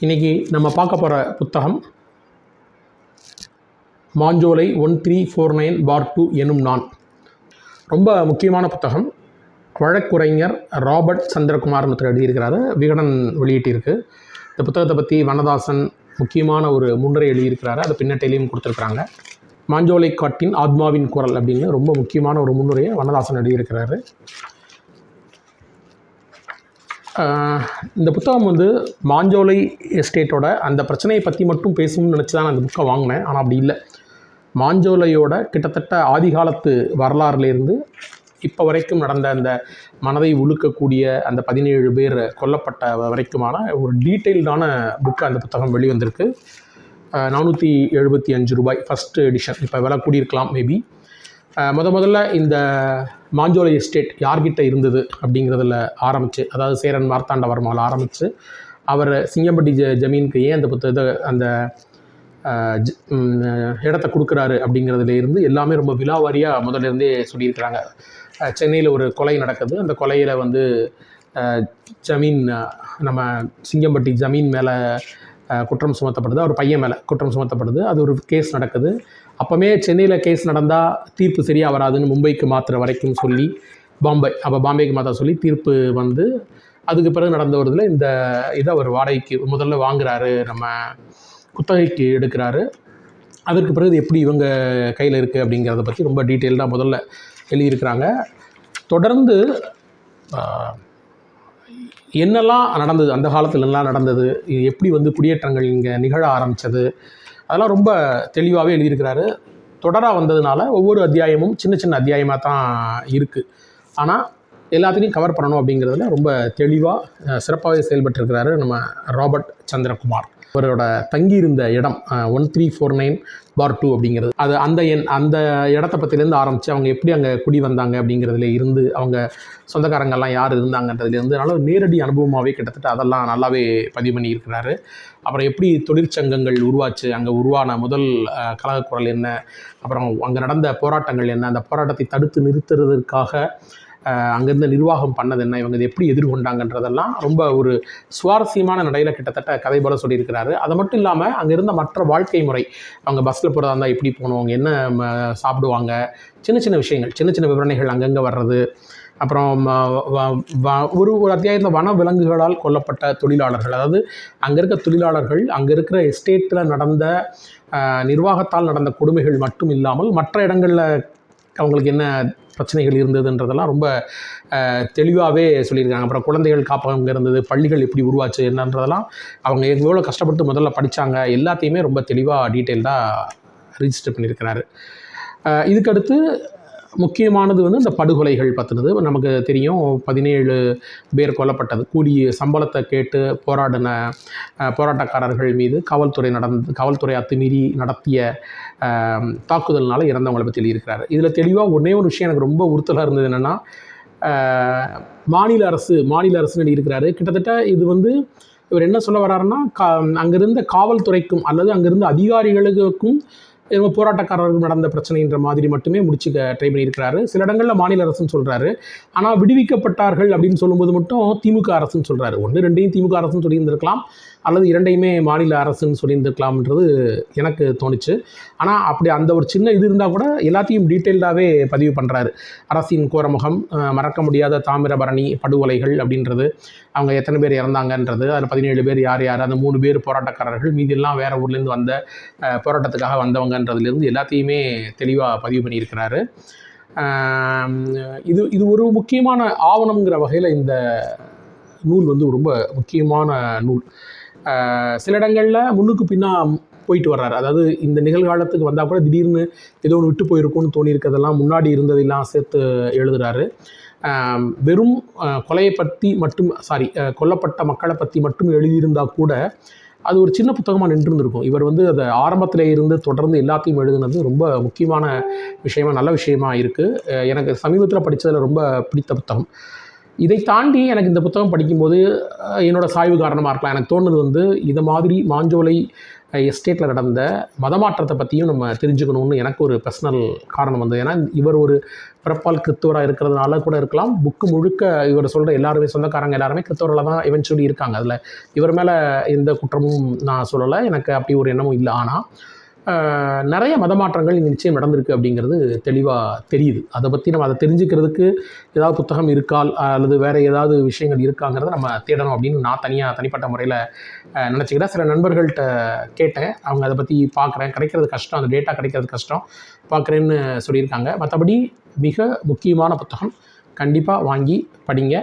இன்றைக்கி நம்ம பார்க்க போகிற புத்தகம் Manjolai one three four nine bar two எனும் நான். ரொம்ப முக்கியமான புத்தகம். வழக்குரைஞர் ராபர்ட் சந்திரகுமார் ஒருத்தர் எழுதியிருக்கிறாரு. விகடன் வெளியிட்டிருக்கு. இந்த புத்தகத்தை பற்றி வனதாசன் முக்கியமான ஒரு முன்னுரை எழுதியிருக்கிறாரு. அதை பின்னட்டையிலையும் கொடுத்துருக்குறாங்க. மாஞ்சோலை காட்டின் ஆத்மாவின் குரல் அப்படின்னு ரொம்ப முக்கியமான ஒரு முன்னுரையை வனதாசன் எழுதியிருக்கிறாரு. இந்த புத்தகம் வந்து மாஞ்சோலை எஸ்டேட்டோட அந்த பிரச்சனையை பற்றி மட்டும் பேசணும்னு நினச்சி தான் நான் அந்த புக்கை வாங்கினேன். ஆனால் அப்படி இல்லை. மாஞ்சோலையோட கிட்டத்தட்ட ஆதிகாலத்து வரலாறுலேருந்து இப்போ வரைக்கும் நடந்த அந்த மனதை உழுக்கக்கூடிய அந்த பதினேழு பேர் கொல்லப்பட்ட வரைக்குமான ஒரு டீட்டெயில்டான புக்கு அந்த புத்தகம் வெளிவந்திருக்கு. நானூற்றி எழுபத்தி அஞ்சு ரூபாய் ஃபஸ்ட்டு எடிஷன் இப்போ விலை கூடியிருக்கலாம் மேபி முத முதல்ல இந்த மாஞ்சோலை எஸ்டேட் யார்கிட்ட இருந்தது அப்படிங்கிறதுல ஆரம்பித்து அதாவது சேரன் மார்த்தாண்டவர்மாவில் ஆரம்பித்து அவர் சிங்கம்பட்டி ஜ ஜமீனுக்கு ஏன் அந்த புத்தகத்தை இதை அந்த ஜ- இடத்த கொடுக்குறாரு அப்படிங்கிறதுலேருந்து எல்லாமே ரொம்ப விலாவாரியாக முதல்ல இருந்தே சொல்லியிருக்கிறாங்க. சென்னையில் ஒரு கொலை நடக்குது. அந்த கொலையில் வந்து ஜமீன் நம்ம சிங்கம்பட்டி ஜமீன் மேலே குற்றம் சுமத்தப்படுது. அவர் பையன் மேலே குற்றம் சுமத்தப்படுது. அது ஒரு கேஸ் நடக்குது. அப்போவே சென்னையில் கேஸ் நடந்தால் தீர்ப்பு சரியாக வராதுன்னு மும்பைக்கு மாற்றுற வரைக்கும் சொல்லி பாம்பே அப்போ பாம்பேக்கு மாற்ற சொல்லி தீர்ப்பு வந்து அதுக்கு பிறகு நடந்த வருதில் இந்த இதை அவர் வாடகைக்கு முதல்ல வாங்குறாரு நம்ம குத்தகைக்கு எடுக்கிறாரு. அதற்கு பிறகு எப்படி இவங்க கையில் இருக்குது அப்படிங்கிறத பற்றி ரொம்ப டீட்டெயில்டாக முதல்ல எழுதியிருக்கிறாங்க. தொடர்ந்து என்னெல்லாம் நடந்தது அந்த காலத்துல என்னெல்லாம் நடந்தது எப்படி வந்து குடியேற்றங்கள் இங்கே நிகழ ஆரம்பித்தது அதெல்லாம் ரொம்ப தெளிவாகவே எழுதியிருக்கிறாரு. தொடராக வந்ததுனால ஒவ்வொரு அத்தியாயமும் சின்ன சின்ன அத்தியாயமாக தான் இருக்குது ஆனால் எல்லாத்தையும் கவர் பண்ணணும் அப்படிங்கிறதுல ரொம்ப தெளிவாக சிறப்பாகவே செயல்பட்டிருக்கிறாரு நம்ம ராபர்ட் சந்திரகுமார். அவரோட தங்கியிருந்த இடம் one three four nine bar two அப்படிங்கிறது. அது அந்த எண் அந்த இடத்த பற்றிலேருந்து ஆரம்பித்து அவங்க எப்படி அங்கே குடி வந்தாங்க அப்படிங்கிறதுல இருந்து அவங்க சொந்தக்காரங்கள்லாம் யார் இருந்தாங்கன்றதுலேருந்து அதனால் நேரடி அனுபவமாகவே கிட்டத்தட்ட அதெல்லாம் நல்லாவே பதிவு பண்ணியிருக்கிறாரு. அப்புறம் எப்படி தொழிற்சங்கங்கள் உருவாச்சு அங்கே உருவான முதல் கலகக்குரல் என்ன அப்புறம் அங்கே நடந்த போராட்டங்கள் என்ன அந்த போராட்டத்தை தடுத்து நிறுத்துறதுக்காக அங்கேருந்து நிர்வாகம் பண்ணது என்ன இவங்க இதை எப்படி எதிர்கொண்டாங்கன்றதெல்லாம் ரொம்ப ஒரு சுவாரஸ்யமான நடையில் கிட்டத்தட்ட கதை போல சொல்லியிருக்கிறாரு. அது மட்டும் இல்லாமல் அங்கே இருந்த மற்ற வாழ்க்கை முறை அவங்க பஸ்ஸில் போகிறதா இருந்தால் எப்படி போகணும் அவங்க என்ன சாப்பிடுவாங்க சின்ன சின்ன விஷயங்கள் சின்ன சின்ன விவரணைகள் அங்கங்கே வர்றது அப்புறம் வ- ஒரு ஒரு அத்தியாயத்தில் வன விலங்குகளால் கொல்லப்பட்ட தொழிலாளர்கள் அதாவது அங்கே இருக்க தொழிலாளர்கள் அங்கே இருக்கிற எஸ்டேட்டில் நடந்த நிர்வாகத்தால் நடந்த கொடுமைகள் மட்டும் இல்லாமல் மற்ற இடங்களில் அவங்களுக்கு என்ன பிரச்சனைகள் இருந்ததுன்றதெல்லாம் ரொம்ப தெளிவாகவே சொல்லியிருக்காங்க. அப்புறம் குழந்தைகள் காப்பகம் இருந்தது பள்ளிகள் எப்படி உருவாச்சு என்னன்றதெல்லாம் அவங்க எவ்வளோ கஷ்டப்பட்டு முதல்ல படித்தாங்க எல்லாத்தையுமே ரொம்ப தெளிவாக டீட்டெயில்டாக ரிஜிஸ்டர் பண்ணியிருக்கிறாரு. இதுக்கடுத்து முக்கியமானது வந்து இந்த படுகொலைகள் பற்றினது நமக்கு தெரியும் பதினேழு பேர் கொல்லப்பட்டது. கூலி சம்பளத்தை கேட்டு போராடின போராட்டக்காரர்கள் மீது காவல்துறை நடந்து காவல்துறை அத்துமீறி நடத்திய தாக்குதல்னால் தாக்குதல்னால இறந்தவங்களை பற்றி எழுதியிருக்கிறாரு. இதில் தெளிவாக ஒன்றே ஒரு விஷயம் எனக்கு ரொம்ப உறுத்தலாக இருந்தது என்னென்னா மாநில அரசு மாநில அரசுன்னு எழுதியிருக்கிறாரு. கிட்டத்தட்ட இது வந்து இவர் என்ன சொல்ல வர்றாருன்னா கா அங்கிருந்த காவல்துறைக்கும் அல்லது அங்கிருந்த அதிகாரிகளுக்கும் இவங்க போராட்டக்காரர்கள் நடந்த பிரச்சனைன்ற மாதிரி மட்டுமே முடிச்சுக்க ட்ரை பண்ணியிருக்கிறாரு. சில இடங்களில் மாநில அரசுன்னு சொல்கிறாரு ஆனால் விடுவிக்கப்பட்டார்கள் அப்படின்னு சொல்லும்போது மட்டும் திமுக அரசுன்னு சொல்கிறாரு ஒன்று ரெண்டையும் திமுக அரசுன்னு சொல்லியிருந்திருக்கலாம். அல்லது இரண்டையுமே மாநில அரசுன்னு சொல்லியிருந்துக்கலாம்ன்றது எனக்கு தோணுச்சு. ஆனால் அப்படி அந்த ஒரு சின்ன இது இருந்தால் கூட எல்லாத்தையும் டீட்டெயில்டாகவே பதிவு பண்ணுறாரு அரசின் கோரமுகம் மறக்க முடியாத தாமிரபரணி படுகொலைகள் அப்படின்றது. அவங்க எத்தனை பேர் இறந்தாங்கன்றது. அதில் பதினேழு பேர் யார் யார் அந்த மூணு பேர் போராட்டக்காரர்கள் மீதியெல்லாம் வேறு ஊர்லேருந்து வந்த போராட்டத்துக்காக வந்தவங்கன்றதுலேருந்து எல்லாத்தையுமே தெளிவாக பதிவு பண்ணியிருக்கிறாரு. இது இது ஒரு முக்கியமான ஆவணங்கிற வகையில் இந்த நூல் வந்து ரொம்ப முக்கியமான நூல். சில இடங்களில் முன்னுக்கு பின்னா போயிட்டு வர்றாரு. அதாவது இந்த நிகழ்காலத்துக்கு வந்தால் கூட திடீர்னு ஏதோ ஒன்று விட்டு போயிருக்கும்னு தோணி இருக்கிறதெல்லாம் முன்னாடி இருந்ததெல்லாம் சேர்த்து எழுதுகிறாரு வெறும் கொலையை பற்றி மட்டும் சாரி கொல்லப்பட்ட மக்களை பற்றி மட்டும் எழுதியிருந்தால் கூட அது ஒரு சின்ன புத்தகமாக நின்றுருந்துருக்கும். இவர் வந்து அதை ஆரம்பத்தில் இருந்து தொடர்ந்து எல்லாத்தையும் எழுதுனது ரொம்ப முக்கியமான விஷயமா நல்ல விஷயமா இருக்குது எனக்கு சமீபத்தில் படித்ததில் ரொம்ப பிடித்த புத்தகம். இதை தாண்டி எனக்கு இந்த புத்தகம் படிக்கும்போது என்னோடய என்னோட சாய்வு காரணமாக இருக்கலாம். எனக்கு தோணுது வந்து இது மாதிரி மாஞ்சோலை எஸ்டேட்டில் நடந்த மதமாற்றத்தை பற்றியும் நம்ம தெரிஞ்சுக்கணும்னு எனக்கு ஒரு பர்சனல் காரணம் வந்து. ஏன்னா இவர் ஒரு பிறப்பால் கிறித்துவராக இருக்கிறதுனால கூட இருக்கலாம். புக்கு முழுக்க இவர் சொல்கிற எல்லாருமே சொந்தக்காரங்க எல்லாருமே கிறித்தவரில் தான் எவென்ச்சுவலி இருக்காங்க. அதில் இவர் மேலே எந்த குற்றமும் நான் சொல்லலை. எனக்கு அப்படி ஒரு எண்ணமும் இல்லை. ஆனால் நிறைய மதமாற்றங்கள் இங்கே நிச்சயம் நடந்திருக்கு அப்படிங்கிறது தெளிவாக தெரியுது. அதை பற்றி நம்ம அதை தெரிஞ்சுக்கிறதுக்கு ஏதாவது புத்தகம் இருக்கால் அல்லது வேறு ஏதாவது விஷயங்கள் இருக்காங்கிறத நம்ம தேடணும் அப்படின்னு நான் தனியாக தனிப்பட்ட முறையில் நினச்சிக்கிறேன். சில நண்பர்கள்ட்ட கேட்டேன். அவங்க அதை பற்றி பார்க்குறேன் கிடைக்கிறது கஷ்டம். அந்த டேட்டா கிடைக்கிறது கஷ்டம். பார்க்குறேன்னு சொல்லியிருக்காங்க. மற்றபடி மிக முக்கியமான புத்தகம் கண்டிப்பாக வாங்கி படிங்க.